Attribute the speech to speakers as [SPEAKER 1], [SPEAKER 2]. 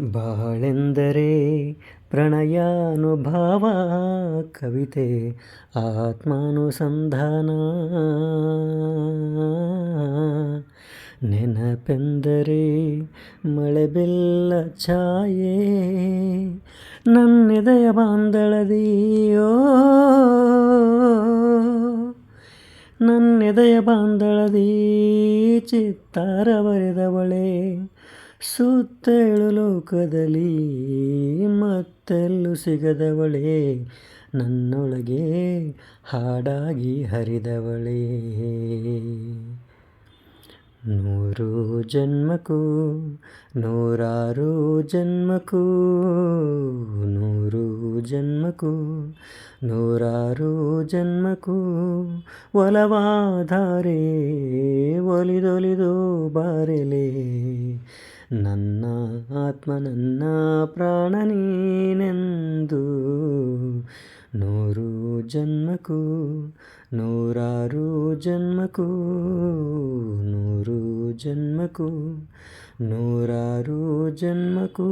[SPEAKER 1] ಬಾಳೆಂದರೆ ಪ್ರಣಯಾನುಭಾವ ಕವಿತೆ ಆತ್ಮಾನುಸಂಧಾನ. ನೆನಪೆಂದರೆ ಮಳೆಬಿಲ್ಲ ಛಾಯೆ ನನ್ನೆದೆಯ ಬಾಂದಳದಿಯೋ ನನ್ನೆದೆಯ ಬಾಂದಳದಿ ಚಿತ್ತಾರ ಬರೆದವಳೆ ಸುತ್ತೇಳು ಲೋಕದಲ್ಲಿ ಮತ್ತೆಲ್ಲೂ ಸಿಗದವಳೆ, ನನ್ನೊಳಗೆ ಹಾಡಾಗಿ ಹರಿದವಳೇ. ನೂರು ಜನ್ಮಕ್ಕೂ, ನೂರಾರು ಜನ್ಮಕ್ಕೂ, ನೂರು ಜನ್ಮಕ್ಕೂ, ನೂರಾರು ಜನ್ಮಕ್ಕೂ, ಒಲವಾಧಾರೆ, ಒಲಿದೊಲಿದು ಬಾರೆಲೆ. ನನ್ನ ಆತ್ಮ ನನ್ನ ಪ್ರಾಣ ನೀನೆಂದು ನೂರು ಜನ್ಮಕ್ಕೂ ನೂರಾರು ಜನ್ಮಕ್ಕೂ ನೂರು ಜನ್ಮಕ್ಕೂ ನೂರಾರು ಜನ್ಮಕ್ಕೂ